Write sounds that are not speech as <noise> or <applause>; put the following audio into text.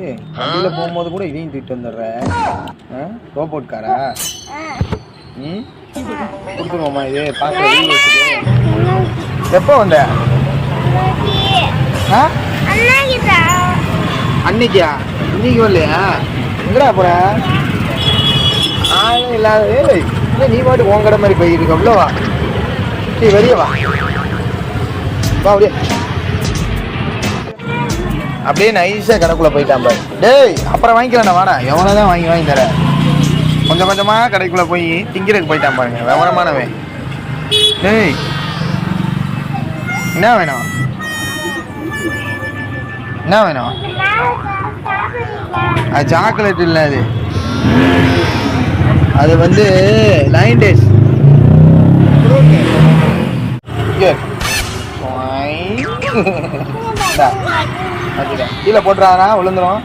ஏய் வண்டியில் போகும்போது கூட இதையும் தூக்கிட்டு வந்துடுற. ஆ? ரோபோட் காரா ம்? கொடுத்துருவோம்மா இது? பார்க்க எப்போ வந்த? ஆ? அன்னைக்கா? இன்னைக்கு வரலையா? எங்கடா போற? ஆளே இல்லாத ஏய் இல்லை நீ பாட்டு உன் கடை மாதிரி போயிட்டு இருக்க. உள்ள வா. சரி வெளியே வா. வா அப்படியே. அப்படியே நைஸாக கடைக்குள்ளே போயிட்டான் பாரு. டேய் அப்புறம் வாங்கிக்கலாம் வாடா. எவனை தான் வாங்கி வாங்கி தரேன். கொஞ்சம் கொஞ்சமாக கடைக்குள்ளே போய் திங்கிறதுக்கு போயிட்டான் பாருங்க விவரமானவன். டேய் என்ன வேணும்? என்ன வேணும்? அது சாக்லேட் இல்லை அது. அது வந்து நைன் டேஸ் <laughs> கீழே போட்டுறாரா விழுந்துரும்